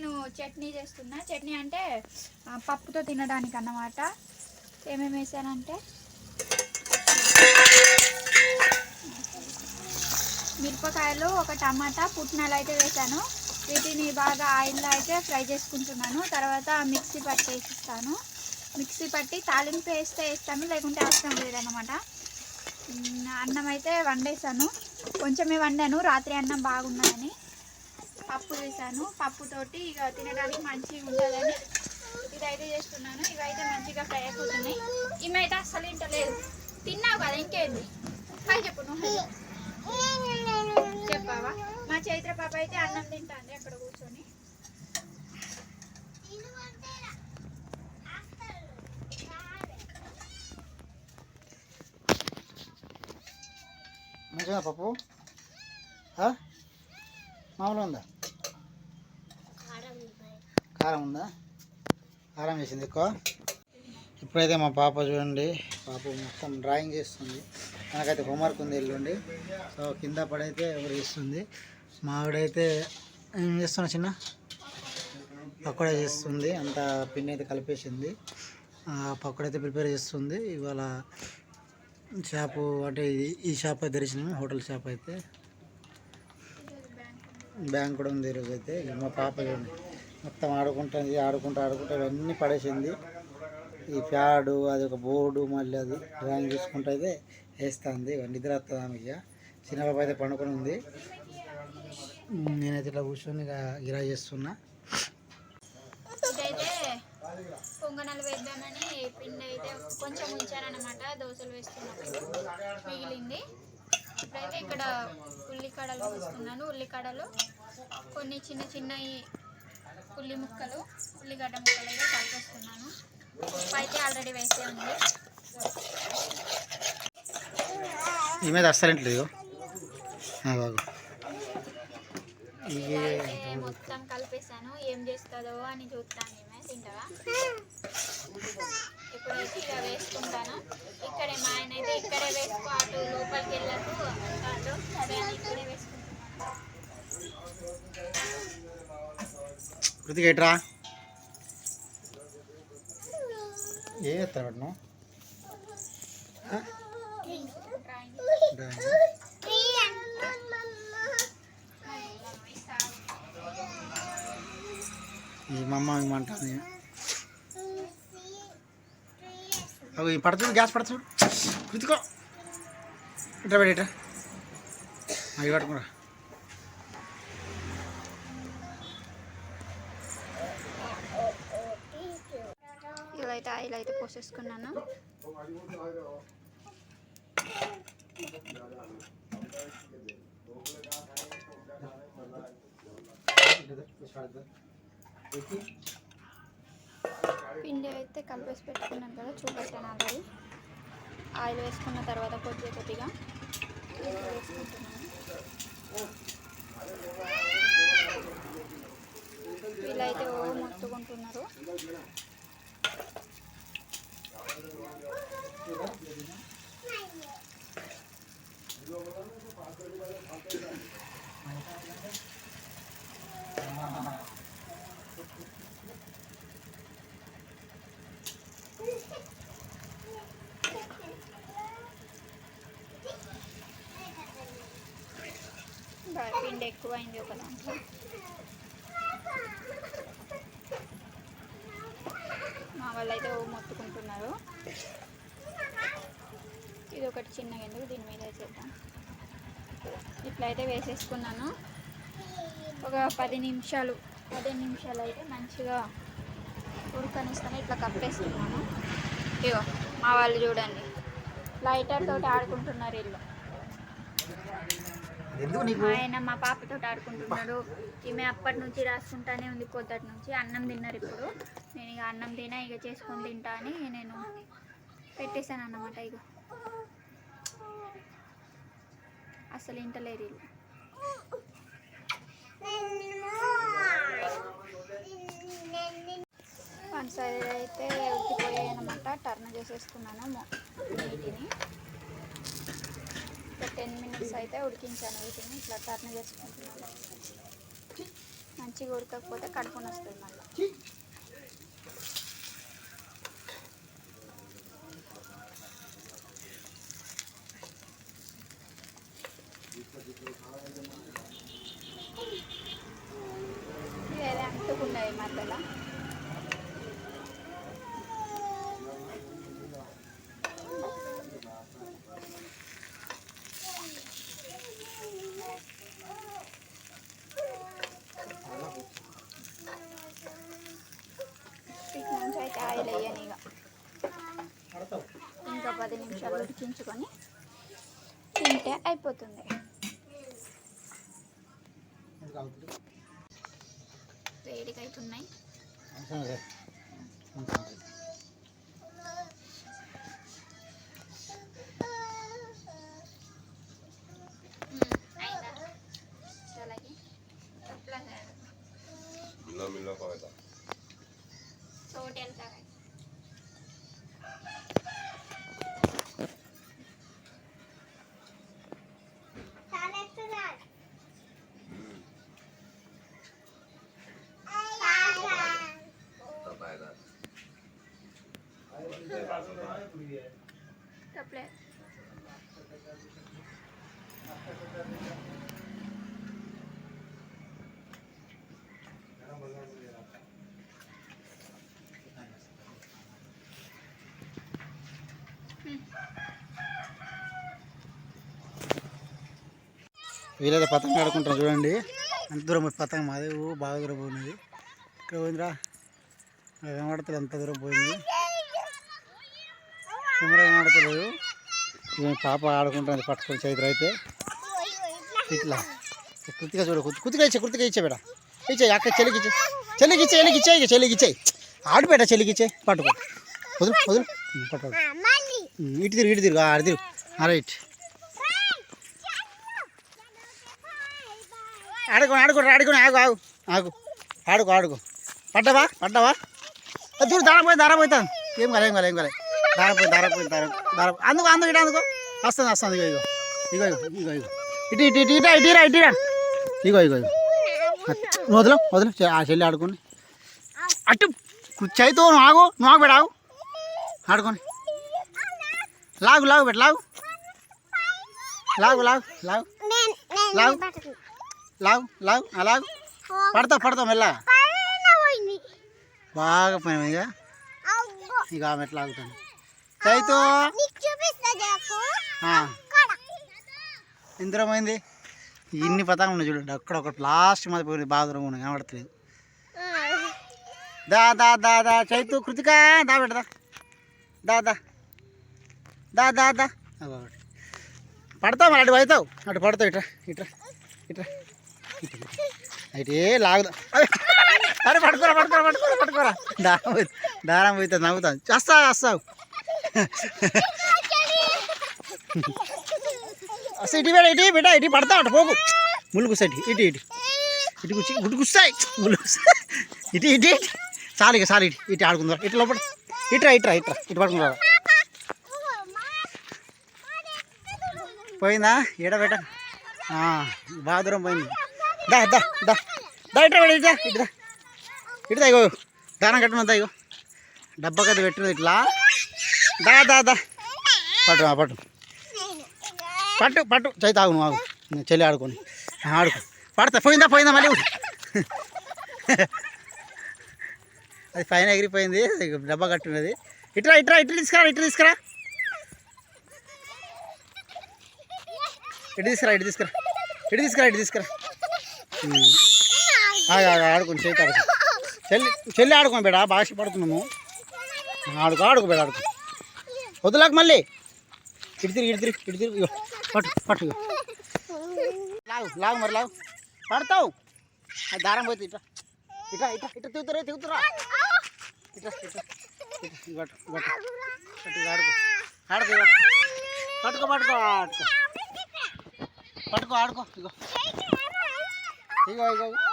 నేను చట్నీ చేస్తున్నా. చట్నీ అంటే పప్పుతో తినడానికి అన్నమాట. ఏమేమి వేసానంటే? మిరపకాయలు ఒక టమాటా పుట్నాలు అయితే వేసాను. వీటిని బాగా ఆయిల్లో అయితే ఫ్రై చేసుకుంటున్నాను. తర్వాత మిక్సీ పట్టి వేసిస్తాను. మిక్సీ పట్టి తాలింపు వేస్తే వేస్తాను లేకుంటే అవసరం లేదనమాట అన్నం అయితే వండేసాను. కొంచెమే వండాను. రాత్రి అన్నం బాగున్నదని పప్పు వేసాను. పప్పుతోటి ఇక తినడానికి మంచిగా ఉంటుందని ఇదైతే చేస్తున్నాను. ఇవైతే మంచిగా ఫ్రై అయిపోతున్నాయి. ఇమ్మ అయితే అస్సలు ఇంటలేదు తిన్నావు కదా ఇంకేంది? హాయ్ చెప్పు నువ్వు చెప్పావా? మా చైత్ర పాప అయితే అన్నం తింటుంది అక్కడ కూర్చొని. మంచిగా పప్పు? ఆ? మామూలుగా ఉందా? కారం ఉందా? కారం వేసింది ఎక్కువ. ఇప్పుడైతే మా పాప చూడండి పాప మొత్తం డ్రాయింగ్ చేస్తుంది. మనకైతే హోంవర్క్ ఉంది ఎల్లుండి. సో కింద పడైతే ఎవరు చేస్తుంది? మా ఆవిడైతే ఏం చేస్తున్నా చిన్న? పకోడా చేస్తుంది. అంత పిండి అయితే కలిపేసింది. ఆ, ప్రిపేర్ చేస్తుంది. ఇవాళ షాపు అంటే ఈ షాప్ అయితే తెరిచినాము హోటల్ షాప్ అయితే. బ్యాంక్ కూడా ఉంది ఈరోజు అయితే ఇక మా పాప చూడండి. మొత్తం ఆడుకుంటుంది ఆడుకుంటూ ఆడుకుంటూ ఇవన్నీ పడేసింది. ఈ ప్యాడు అది ఒక బోర్డు మళ్ళీ అది డ్రాయింగ్ చూసుకుంటూ అయితే వేస్తుంది. నిద్ర వస్తుంది ఆమె ఇక అయితే పండుకొని ఉంది. నేనైతే ఇట్లా కూర్చొని ఇక గిరా చేస్తున్నా. పొంగనాలు వేద్దామని పిండి అయితే కొంచెం ఉంచారనమాట దోశలు వేస్తున్నప్పుడు మిగిలింది. ఇప్పుడైతే ఇక్కడ ఉల్లికడలు వేస్తున్నాను. ఉల్లికడలు కొన్ని చిన్న చిన్నవి ఉల్లి ముక్కలు ఉల్లిగడ్డ ముక్కలు అయితే కలిపేస్తున్నాను. ఉప్పు అయితే ఆల్రెడీ వేసే ఉంది. ఈ మీద అస్సలు ఇంట్లేదు బాగు. ఇవి అయితే మొత్తం కలిపేసాను ఏం చేస్తుందో అని చూస్తాను ఈమె. తింటావా? ఇప్పుడైతే ఇక వేసుకుంటాను. ఇక్కడే మా ఆయన అయితే ఇక్కడే వేసుకో అటు లోపలికి వెళ్ళకు సరే అని ఇక్కడే వేసుకుంటున్నాను కృతిక ఎట్రా ఏం పట్నం డ్రాయింగ్ ఈ మా అమ్మ ఏమంటుంది అవి పడుతుంది గ్యాస్ పడుతుంది కృతికో. ఇట్రా పెట్టి ఇట్రా. అవి పట్టుకురా అయితే ఆయిల్ అయితే పోసేసుకున్నాను. పిండి అయితే కలిపేసి పెట్టుకున్నాను కదా చూపెట్టాను ఆల్రెడీ. ఆయిల్ వేసుకున్న తర్వాత కొద్దిగా కొద్దిగా వేసుకుంటున్నాను. వీళ్ళైతే ఓ మొత్తుకుంటున్నారు. పిండి ఎక్కువైంది ఒక దాంట్లో మా వాళ్ళు అయితే మొత్తుకుంటున్నారు. ఇది ఒకటి చిన్నగా ఎందుకు దీని మీద చేద్దాం ఇట్లా అయితే వేసేసుకున్నాను. ఒక పది నిమిషాలు పదిహేను నిమిషాలు అయితే మంచిగా ఉడకనిస్తాను ఇట్లా కప్పేస్తున్నాను. ఇగో మా వాళ్ళు చూడండి. లైటర్ తోటి ఆడుకుంటున్నారు వీళ్ళు. ఎందుకు నీకు? ఆయన మా పాపతో ఆడుకుంటున్నాడు. ఈమె అప్పటి నుంచి రాసుకుంటానే ఉంది పొద్దుటి నుంచి అన్నం తిన్నారు ఇప్పుడు. నేను ఇక అన్నం తినా ఇక చేసుకొని తింటా అని నేను పెట్టేశాను అన్నమాట ఇక. అసలు ఇంటలేరు వీళ్ళు. వన్ సైడ్ అయితే ఉత్తిపోయాయి అనమాట టర్న్ చేసేసుకున్నాను నీటిని. టెన్ మినిట్స్ అయితే ఉడికించాను వీటిని. ఇట్లా టర్న్ చేసుకుంటున్నాను. మంచిగా ఉడకకపోతే కడుపుని వస్తుంది మళ్ళీ. ఛీ. వేరే మధ్యలో ఇటు నుంచి అయితే ఇక ఇంకా పది నిమిషాలు ఉడికించుకొని తింటే అయిపోతుంది. వేడిగా అవుతున్నాయి. వీలైతే పతంగ ఆడుకుంటారు చూడండి. ఎంత దూరం పతంగ? మాది ఓ బాగా దూరం పోయినది ఇక్కడ పోయిందిరా? కనబడతలేదు ఎంత దూరం పోయింది. కెమెరా కనబడతలేదు. పాప ఆడుకుంటుంది పట్టుకొని చైత్ర అయితే. ఇట్లా. కృతిగా చూడు కృతిగా ఇచ్చే కృతిగా ఇచ్చే బేట. ఇచ్చే అక్క చెల్లికి ఇచ్చే. చెల్లికి ఇచ్చే చెల్లికి ఇచ్చే చెల్లికి ఇచ్చే. ఆడు బేట చెల్లికి ఇచ్చే. పట్టుకో. వదులు వదులు. పట్టుకో. ఇటు తిరుగు ఇటు తిరుగు. ఆడు తిరుగు. రైట్. ఆడుకో ఆడుకో ఆడుకో ఆగు ఆగు ఆగు. ఆడుకో ఆడుకో. పడ్డవా పడ్డవా? చూడు దారం పోయి దారం పోతాను ఏం కాలే ఏం కాలే ఏం కాలే. దారం పోయి దారం పోయి దారం దారం అందుకో అందుకు ఇటు అందుకో. వస్తుంది వస్తుంది ఇగో ఇగో. ఇగో ఇగో ఇగో ఇటు ఇటు ఇటు ఇటు ఇటురా ఇటురా ఇగో ఇగో ఇగో. వదిలు వదిలు. ఆ చెల్లి ఆడుకోండి. అటు చైతో నువ్వు ఆగు నువ్వు ఆగు ఆగు. ఆడుకోండి. లాగు లాగు పెట్ట లాగు. లాగు లాగు లాగు. లాగు లాగు లాగు ఆ పడతావు పడతావు మెల్లగా బాగా పని ఇక. ఇక ఆమె ఎట్లా ఆగుతాను చైతో. ఇంద్రమైంది దూరం ఇన్ని పతంగులు ఉన్నాయి చూడండి. అక్కడ ఒకటి లాస్ట్ మాది పోయింది. బాగా దూరం ఉన్నాయి కనబడతలేదు దా దా దా దా. చైతు కృతిక దా పెడదా దా. దా దా. దా దా పడతావు అటు అవుతావు అటు పడతావు ఇట్రా ఇట్రా ఇట్రా అయితే లాగుదా. అరే, పట్టుకోరా పట్టుకోరా పట్టుకోరా పట్టుకోరా. దారం పోయి దారం పోతే నవ్వుతాం. వస్తావు వస్తావు అసలు ఇటు బిడ్డ ఇటు బిడ్డ ఇటు పడతా అంట పోకు. ముళ్ళు కూర్చోటి ఇటు ఇటు. ఇటు కూర్చి గుడ్డు కూర్చాయి. ముళ్ళు ఇటు ఇటు ఇటు. చాలు ఇక చాలు ఇటు ఇటు ఆడుకుందా. ఇటు లోపల. ఇట్రా ఇట్రా ఇట్రా ఇటు పడుకుందా. పోయిందా? ఏడ బెట బాగా దూరం పోయింది. దా దా దా. దా ఇట్రా ఇటుదా ఇగో. దానం కట్టమంతా ఇగో. డబ్బా కదా పెట్టినది ఇట్లా. దా దా దా. పట్టు పట్టు. పట్టు పట్టు. చై తాగు నువ్వు ఆగు. నేను చెల్లి ఆడుకొని. ఆడుకో. పడతా పోయిందా పోయిందా మళ్ళీ అది పైన ఎగిరిపోయింది డబ్బా కట్టున్నది. ఇట్రా ఇట్రా ఇట్లా తీసుకురా ఇట్లా తీసుకురా. ఇటు తీసుకురా ఇటు తీసుకురా. ఇటు తీసుకురా ఇటు తీసుకురా. ఆడుకోండి చేతి ఆడుకో చెల్లి చెల్లి ఆడుకోండి బేడా బాగా పడుతున్నాము ఆడుకో ఆడుకో బేడ ఆడుకో. వద్దులాక మళ్ళీ. ఇడితిరి తిరిగి ఇడితిరి తిరిగి తిరిగి. ఇగో పట్టు పట్టు ఇగో. లాగు లాగు మరి లాగు. పడతావు. అది దారం పోతుంది ఇట్లా ఇట్లా ఇట్లా ఇట్లా తిగుతురా తిగుతురా ఇట్లా ఇట్లా ఇట్లా పట్టు ఆడుకో. ఆడుకో. పట్టుకో పట్టుకో ఆడుకో. పట్టుకో ఆడుకో ఇగో. ఇగో ఇగో ఇగో